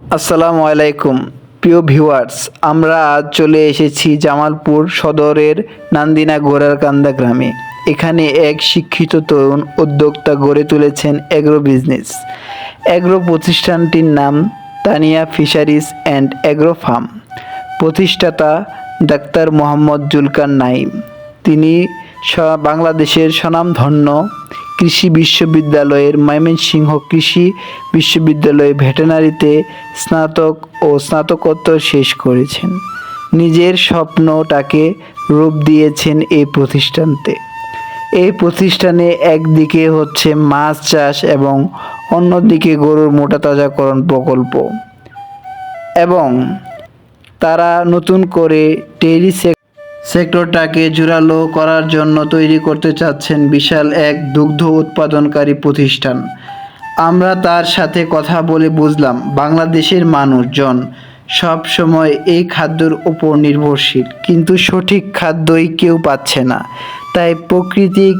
আসসালামু আলাইকুম। প্রিয় ভিউয়ার্স, আমরা আজ চলে এসেছি জামালপুর সদরের নান্দিনা গোড়ারকান্দা গ্রামে। এখানে এক শিক্ষিত তরুণ উদ্যোক্তা গড়ে তুলেছেন অ্যাগ্রো বিজনেস অ্যাগ্রো প্রতিষ্ঠানটির নাম Tania fisheries and agro farm প্রতিষ্ঠাতা ডাক্তার মোহাম্মদ জুলকার নাইম তিনি বাংলাদেশের স্বনামধন্য কৃষি বিশ্ববিদ্যালয়ের ময়মনসিংহ কৃষি বিশ্ববিদ্যালয়ে ভেটেনারিতে স্নাতক ও স্নাতকোত্তর শেষ করেছেন। নিজের স্বপ্নটাকে রূপ দিয়েছেন এই প্রতিষ্ঠানতে। এই প্রতিষ্ঠানে একদিকে হচ্ছে মাছ চাষ এবং অন্যদিকে গরুর মোটা তাজাকরণ প্রকল্প। এবং তারা নতুন করে ডেইরি সেক্টরটাকে জোরালো করার জন্য তৈরি করতে চাচ্ছেন বিশাল এক দুগ্ধ উৎপাদনকারী প্রতিষ্ঠান। আমরা তার সাথে কথা বলে বুঝলাম, বাংলাদেশের মানুষজন সব সময় এই খাদ্যর উপর নির্ভরশীল, কিন্তু সঠিক খাদ্যই কেউ পাচ্ছে না। তাই প্রাকৃতিক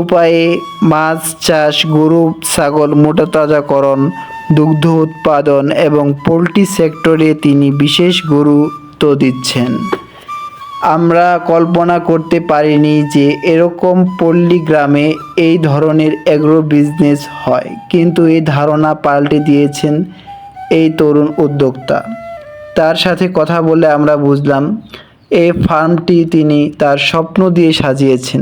উপায়ে মাছ, চাষ, গরু, ছাগল, মোটা তাজাকরণ, দুগ্ধ উৎপাদন এবং পোলট্রি সেক্টরে তিনি বিশেষ গুরুত্ব দিচ্ছেন। আমরা কল্পনা করতে পারিনি যে এরকম পল্লী গ্রামে এই ধরনের অ্যাগ্রো বিজনেস হয়। কিন্তু এই ধারণা পাল্টে দিয়েছেন এই তরুণ উদ্যোক্তা। তার সাথে কথা বলে আমরা বুঝলাম, এই ফার্মটি তিনি তার স্বপ্ন দিয়ে সাজিয়েছেন।